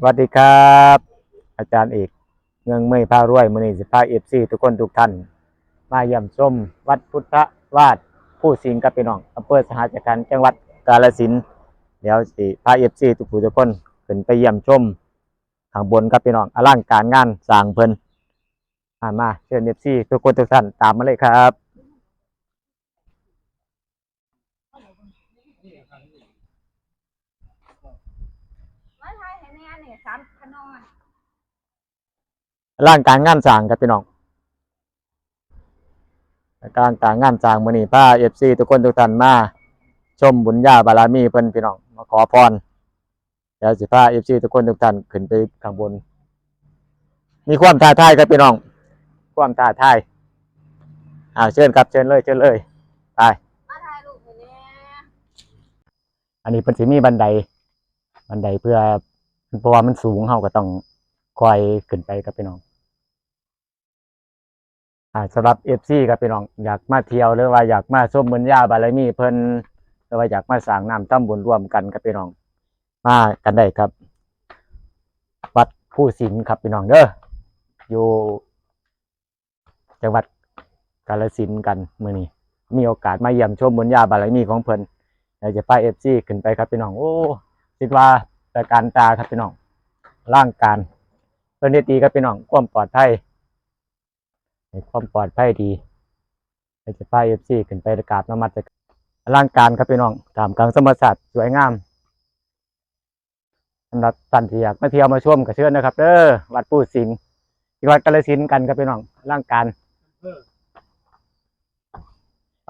สวัสดีครับ อาจารย์เอกเมืองเมยพารวยมือนีสิพาเอฟซีทุกคนทุกท่าน มาเยี่ยมชมวัดพุทธวาดผู้สิงกับพี่น้องอำเภอสหจักรจังหวัดกาฬสินธุ์เดี๋ยวสิพาเอฟซีทุกผู้ทุกคนขึ้นไปเยี่ยมชมข้างบนกับพี่น้องอลังการงานสร้างเพิ่นมามาเชิญเอฟซีทุกคนทุกท่านตามมาเลยครับ มาทายให้แม่เนี่ยสามขนอน อลังการงานสร้างกับพี่น้องอลังการงานสร้างมือนีพาเอฟซีทุกคนทุกท่านมาชมบุญญาบารมีเพิ่นพี่น้องมาขอพรเดี๋ยวสิพาเอฟซีทุกคนทุกท่านขึ้นไปข้างบน มีความท้าทายครับพี่น้อง ความท้าทายอ่าเชิญครับเชิญเลยเชิญเลยไปมาทายลูกให้อันนี้เป็นสิมีบันได บันไดเพื่อเพราะว่ามันสูงเฮาก็ต้องคอยขึ้นไปครับพี่น้อง อ่าสำหรับเอฟซีครับพี่น้องอยากมาเที่ยวหรือว่าอยากมาชมบุญญาบารมีเพิ่นหรือว่าอยากมาสร้างน้ำตั้มบุญร่วมกันครับพี่น้อง มากันได้ครับ วัดผู้สิงห์ครับพี่น้องเด้ออยู่จังหวัดกาฬสินกันมื้อนี้มีโอกาสมาเยี่ยมชมบุญญาบารมีของเพิ่นอยากจะไปเอฟซีขึ้นไปครับพี่น้องโอ้คิดว่าแต่การตาครับพี่น้องร่างการเพิ่นได้ดีครับพี่น้องความปลอดภัย ให้ความปลอดภัยดีอยากจะไปเอฟซีขึ้นไปกราบนมัสการร่างการครับพี่น้องตามกลางสมศาสตร์สวยงามสำหรับท่านที่อยากมาเที่ยวมาชมก็เชิญนะครับเด้อวัดปู่สิงห์ที่วัดกาฬสินกันครับพี่น้องร่างการ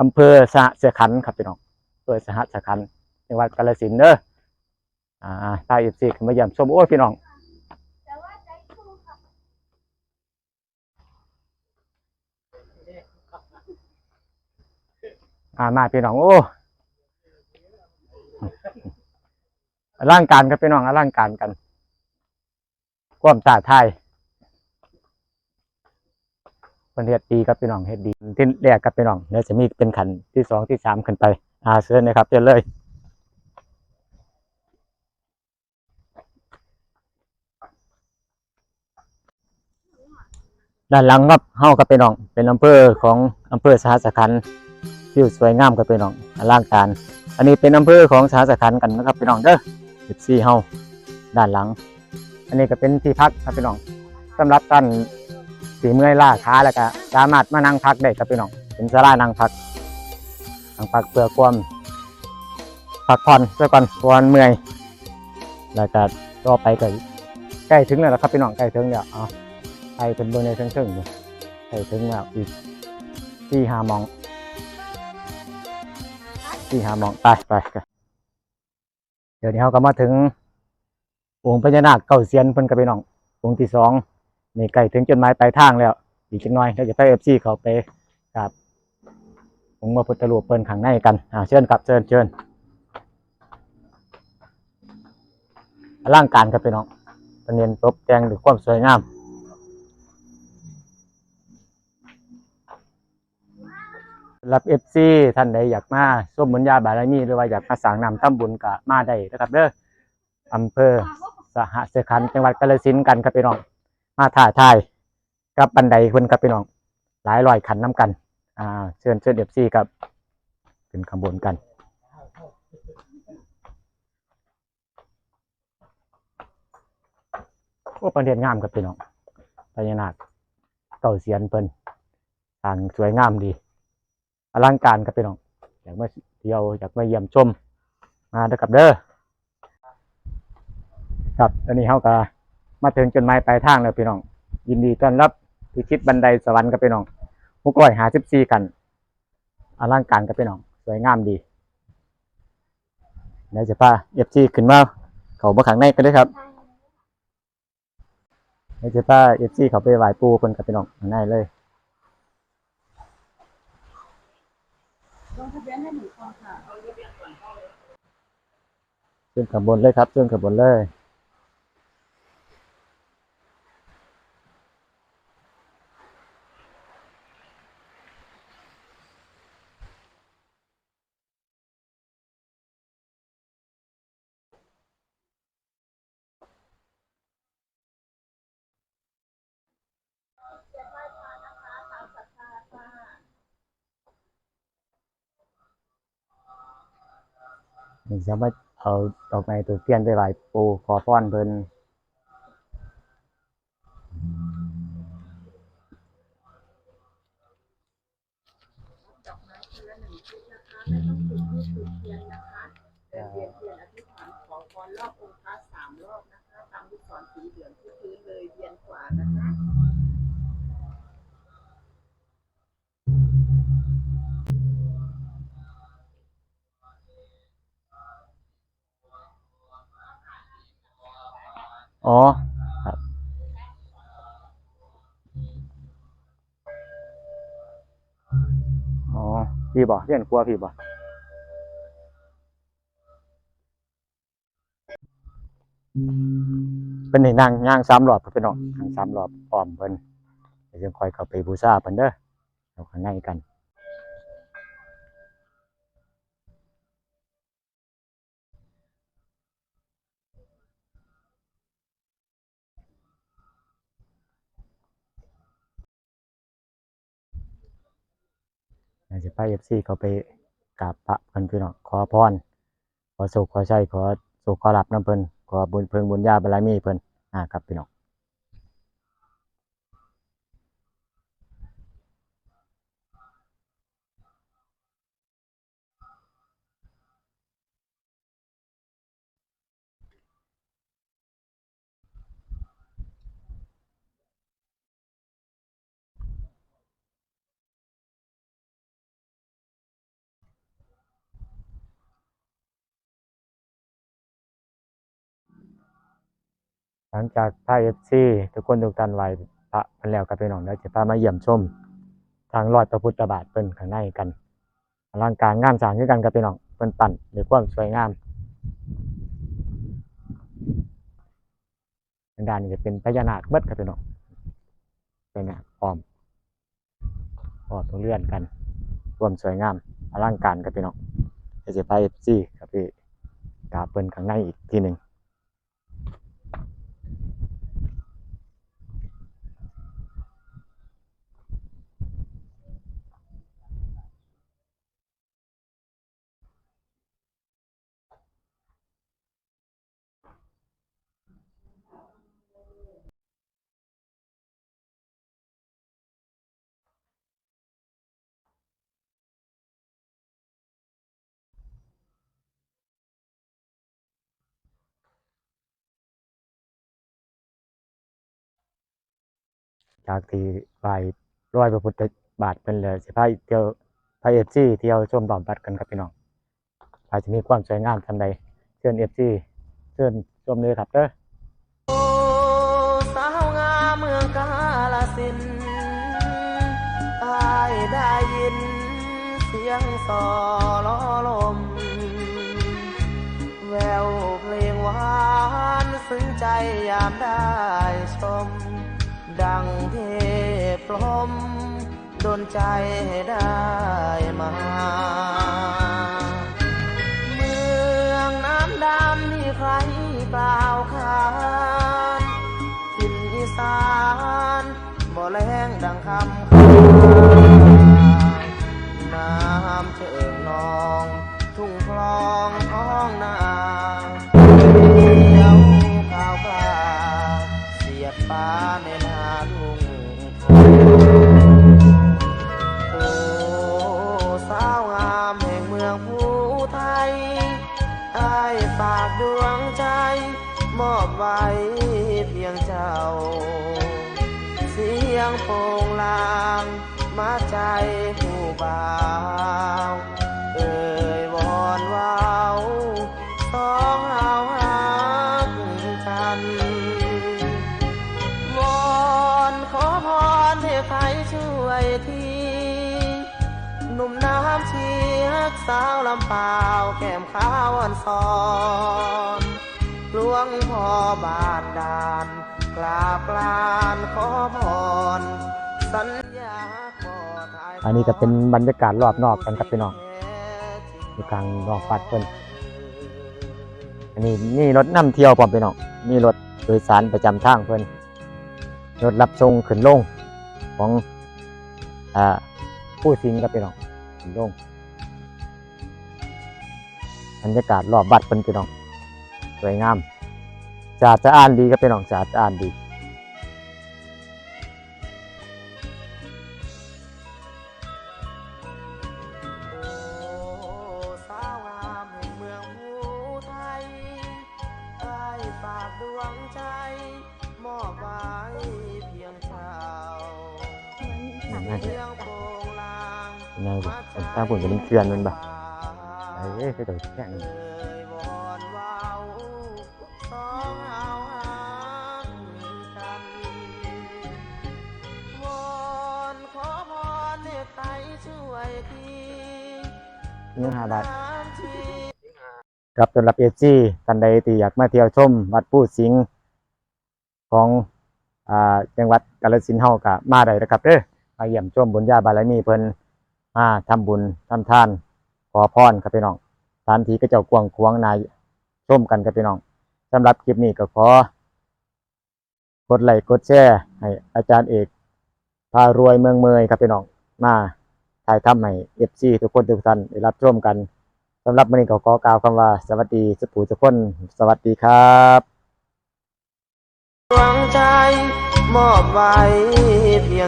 อำเภอสหสขันธ์ครับพี่น้องอำเภอสหสขันธ์จังหวัดกาฬสินเด้ออ่าถ้าอีซีขึ้นมาเยี่ยมชมโอ้พี่น้อง แต่ว่าใจสู้ค่ะ อ่ามาพี่น้องโอ้ร่างการครับพี่น้องร่างการกันความสาไทยเป็นเฮ็ดดีครับพี่น้องเฮ็ดดีที่แรกครับพี่น้องเดี๋ยวจะมีเป็นขันที่สองที่สามขึ้นไปอาเชิญนะครับเชิญเลยด้านหลังครับเฮากับพี่น้อง เป็นอำเภอของอำเภอสหัสขันธ์ ที่สวยงามกับพี่น้องอลังการ อันนี้เป็นอำเภอของสหัสขันธ์กันนะครับพี่น้องเด้อ14เฮาด้านหลัง อันนี้ก็เป็นที่พักครับพี่น้องสำหรับท่านสีเมื่อยล้าขาแล้วก็สามารถมานั่งพักได้ครับพี่น้องเป็นศาลานั่งพักนั่งพักเพื่อความพักผ่อนเพื่อก่อนเพราะวันเมื่อยแล้วก็ต่อไปก็ใกล้ถึงแล้วนะครับพี่น้องใกล้ถึงแล้วเอไปเป็นเบอร์ในเชิงๆอยู่ไปถึงแล้วอีกที่หามอง ที่หามองไปไปกันเดี๋ยวนี้เราก็มาถึงองค์พญานาคเก่าเซียนเพิ่นกับไปน้ององค์ที่สองนี่ใกล้ถึงจุดหมายปลายทางแล้ว อีกจักหน่อยเราจะไปเอฟซีเขาไปกับองค์พระพุทธรูปเพิ่นข้างในกันอ่าเชิญครับเชิญเชิญร่างการครับพี่น้องเป็นเนียนตกแต่งด้วยความสวยงาม รับเอฟซีท่านใดอยากมาส้มบุญญาบารมีหรือว่าอยากมาสั่งนำทำบุญก็มาได้นะครับเด้ออำเภอสหเสขันธ์จังหวัดกาฬสินธุ์กันครับพี่น้อง มาถ่ายทายกับบันไดเพิ่นครับพี่น้อง หลายร้อยขันน้ำกัน อ่า เชิญเชิญเอฟซีครับขึ้นขบวนกันโอ้ประเด็นงามครับพี่น้องพญานาคเก่าเสียนเพิ่นทางสวยงามดี ลังการครับพี่น้องอยากมาเที่ยวอยากมาเยี่ยมชมมาเด้อครับเด้อครับตอนนี้เขาก็มาถึงจุดหมายปลายทางแล้วพี่น้อง ยินดีต้อนรับพิชิตบันไดสวรรค์ครับพี่น้องหกร้อยหาสิบสี่กันอลังการครับพี่น้อง สวยงามดีเดี๋ยวจะพาเอฟซีขึ้นมาเขามาขังในกันด้วยครับเดี๋ยวจะพาเอฟซีเขาไปไหว้ปูคนกับพี่น้องข้างในเลย ลงทะเบียนให้หนูก่อนค่ะ ขึ้นขบวนเลยครับ ขึ้นขบวนเลย นี่จะมาเอาดอกไม้ตัวเทียนไปไหว้ปูขอพรเพิ่นดอกไม้คนละหนึ่งนะคะไม่ต้องจุดธูปจุดเทียนนะคะเดินเวียนเทียนอธิษฐานขอพรรอบองค์พระสามรอบนะคะตามลูกศรสีเหลืองที่พื้นเลยเวียนขวานะคะ อ๋อครับอ๋อพี่บ่เรียนครัวพี่บ่เป็นนี่นั่งย่างสามรอบครับพี่น้องย่างสามรอบพร้อมเพิ่นเดี๋ยวจะคอยเข้าไปบูชาเพิ่นเด้อเอาข้างในกัน จะไปเอฟซีเขาไปกราบพระเพิ่นพี่น้องขอพรขอสุขขอใช้ขอสุขขอหลับน้ำเพิ่นขอบุญเพิ่งบุญญาบารมีเพิ่นอ่าครับพี่น้อง หลังจากพระเอฟซีทุกคนทุกท่านไหวพระพิ่นแล้วครับพี่น้องเดี๋ยวจะพามาเยี่ยมชม ทางรอดพระพุทธบาทเพิ่นข้างในกันอลังการงานสร้างคือกันครับพี่น้องเพิ่นปั้นด้วยความสวยงามด้านนี้จะเป็นพญานาคเบิดครับพี่น้องเป็นนาคพร้อมพร้อมต้องเลื่อนกันความสวยงามอลังการครับพี่น้องเดี๋ยวจะไปเอฟซีครับพี่กาเพิ่นข้างในอีกทีหนึ่ง จากที่ไหวร้อยพระพุทธบาทเป็นเลยสิพาเที่ยวพาเอฟซีเที่ยวชมดอมบัดกันครับพี่น้องอาจจะมีความสวยงามทำใดเชิญเอฟซีเชิญชมเลยครับเด้อสาวงามเมืองกาลสินตายได้ยิน เสียงสอล้อลม แววเพลงหวาน ซึ้งใจยามได้ชม ดังเทพพรหมดนใจให้ได้มา มาใจผู้บ่าวเอ่ยวอนวาวสองเฮาหักกันวอนขอพรให้ใครช่วยทีหนุ่มน้ำชีฮักสาวลำเปล่าแก้มขาวอ่อนซอนหลวงพ่อบานดานกราบลานขอพรสัญญา อันนี้ก็เป็นบรรยากาศรอบนอกกันครับพี่น้องอยู่กลางนอกวัดเพิ่นอันนี้มีรถนำเที่ยวพร้อมพี่น้องมีรถโดยสารประจำทางเพิ่นรถรับส่งขึ้นลงของอ่าผู้สิงครับพี่น้องขึ้นลงบรรยากาศรอบบัดเพิ่นพี่น้องสวยงามสะอาดสะอ้านดีครับพี่น้องสะอาดสะอ้านดี ใจ มอบไว้เพียงเช้าน่าจะเพียงโปงลางยังไงบ่ผมตั้งผลจะเป็นเคือนมันบ่เอ้ยคือตัวแข็งเอ่ยวอนางเนื้อหาบาทน้ ครับสำหรับเอจีท่านใดที่อยากมาเที่ยวชมวัดปู่สิงห์ของอ่าจังหวัดกาฬสินธุ์เฮาก็มาได้นะครับเด้อมาเยี่ยมชมบุญญาบารมีเพิ่นมาทำบุญทำทาน ขอพรครับพี่น้องสถานที่ก็เจ้ากวางขวางนายชมกันครับพี่น้องสำหรับคลิปนี้ก็ขอกดไลค์กดแชร์ให้อาจารย์เอกพารวยเมืองเมยครับพี่น้องมาถ่ายทำให้ FC ทุกคนทุกท่านได้รับชมกันำหรับวันนี้ก็ขอกล่าวคำว่า สวัสดีสุภูทุกคน สวัสดีครับดวงใจมอบไว้เพียง